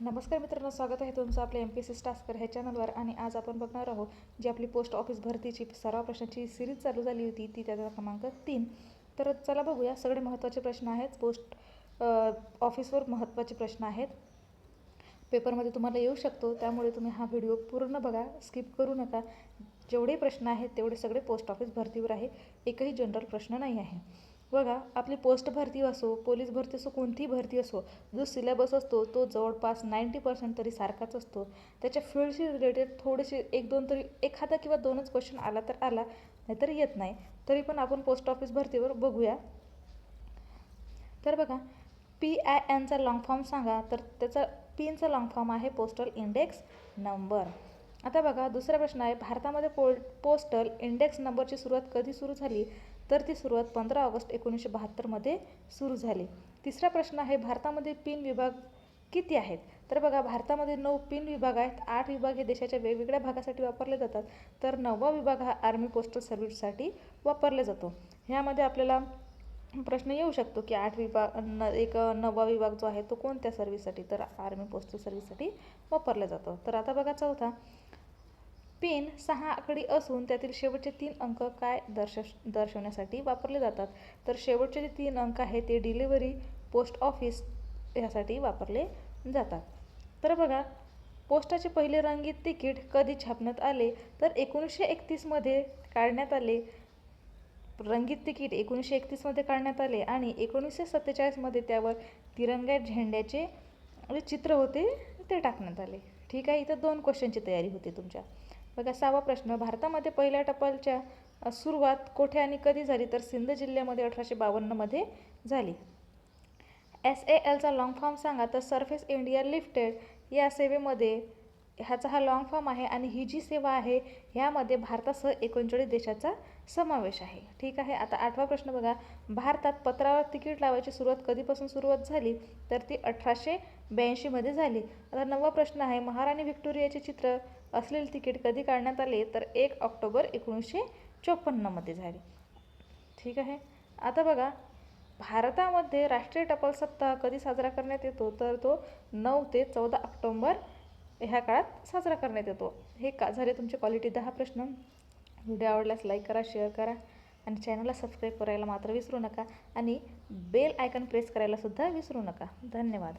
नमस्कार मित्रांनो स्वागत आहे तुमचं आपल्या एम पी सी स्टास्कर ह्या चॅनलवर आणि आज आपण बघणार आहोत जी आपली पोस्ट ऑफिस भरतीची सराव प्रश्नाची सिरीज चालू झाली होती ती त्याचा क्रमांक तीन. तर चला बघूया सगळे महत्त्वाचे प्रश्न आहेत. पोस्ट ऑफिसवर महत्त्वाचे प्रश्न आहेत. पेपरमध्ये तुम्हाला येऊ शकतो त्यामुळे तुम्ही हा व्हिडिओ पूर्ण बघा स्किप करू नका. जेवढे प्रश्न आहेत तेवढे सगळे पोस्ट ऑफिस भरतीवर आहे. एकही जनरल प्रश्न नाही आहे. बघा आपली पोस्ट भरती असो पोलीस भरती असो कोणतीही भरती असो जो सिलेबस असतो तो जवळपास नाईंटी पर्सेंट तरी सारखाच असतो. त्याच्या फील्डशी रिलेटेड थोडेसे एक दोन तरी एखादा किंवा दोनच क्वेश्चन आला तर आला नाहीतर येत नाही. तरी पण आपण पोस्ट ऑफिस भरतीवर बघूया. तर बघा पी आय एनचा लाँग फॉर्म सांगा तर त्याचा पीनचा लाँग फॉर्म आहे पोस्टल इंडेक्स नंबर आता बघा दुसरा प्रश्न आहे. भारतामध्ये पो पोस्टल इंडेक्स नंबरची सुरुवात कधी सुरू झाली? तर ती सुरुवात पंधरा ऑगस्ट एकोणीसशे बहात्तरमध्ये सुरू झाली. तिसरा प्रश्न आहे भारतामध्ये पिन विभाग किती आहेत? तर बघा भारतामध्ये नऊ पिन विभाग आहेत. आठ विभाग हे देशाच्या वेगवेगळ्या भागासाठी वापरले जातात. तर नववा विभाग हा आर्मी पोस्टल सर्व्हिससाठी वापरला जातो. ह्यामध्ये आपल्याला प्रश्न येऊ शकतो की आठ विभाग न एक नववा विभाग जो आहे तो कोणत्या सर्व्हिससाठी? तर आर्मी पोस्टल सर्व्हिससाठी वापरला जातो. तर आता बघा चौथा. पिन सहा आकडी असून त्यातील शेवटचे तीन अंक काय दर्श दर्शवण्यासाठी वापरले जातात. तर शेवटचे जे तीन अंक आहेत ते डिलिव्हरी पोस्ट ऑफिस यासाठी वापरले जातात. तर बघा पोस्टाचे पहिले रंगीत तिकीट कधी छापण्यात आले? तर एकोणीसशे एकतीसमध्ये काढण्यात आले. रंगीत तिकीट एकोणीसशे एकतीसमध्ये काढण्यात आले आणि एकोणीसशे सत्तेचाळीसमध्ये त्यावर तिरंगा झेंड्याचे चित्र होते ते टाकण्यात आले. ठीक आहे इथं दोन क्वेश्चनची तयारी होती तुमच्या. बघा सहावा प्रश्न. भारतामध्ये पहिल्या टपालच्या सुरुवात कोठे आणि कधी झाली? तर सिंध जिल्ह्यामध्ये अठराशे बावन्नमध्ये झाली. एस ए एलचा लॉंग फॉर्म सांगा तर सरफेस इंडिया लिफ्टेड या सेवेमध्ये ह्याचा हा लाँग फॉर्म आहे आणि ही जी सेवा आहे ह्यामध्ये भारतासह एकोणचाळीस देशाचा समावेश आहे. ठीक आहे? आता आठवा प्रश्न बघा. भारतात पत्रावर तिकीट लावायची सुरुवात कधीपासून सुरुवात झाली? तर ती अठराशे ब्याऐंशीमध्ये झाली. आता नववा प्रश्न आहे महाराणी व्हिक्टोरियाचे चित्र असलेले तिकीट कधी काढण्यात आले? तर एक ऑक्टोबर एकोणीसशे चोपन्नमध्ये झाली. ठीक आहे? आता बघा. भारतामध्ये राष्ट्रीय टपाल सप्ताह कधी साजरा करण्यात येतो? तर तो नऊ ते चौदा ऑक्टोंबर ह्या काळात साजरा करण्यात येतो. हे का झाले तुमचे क्वालिटी दहा प्रश्न? व्हिडिओ आवडल्यास लाईक करा शेअर करा आणि चॅनलला सबस्क्राईब करायला मात्र विसरू नका आणि बेल आयकन प्रेस करायलासुद्धा विसरू नका. धन्यवाद.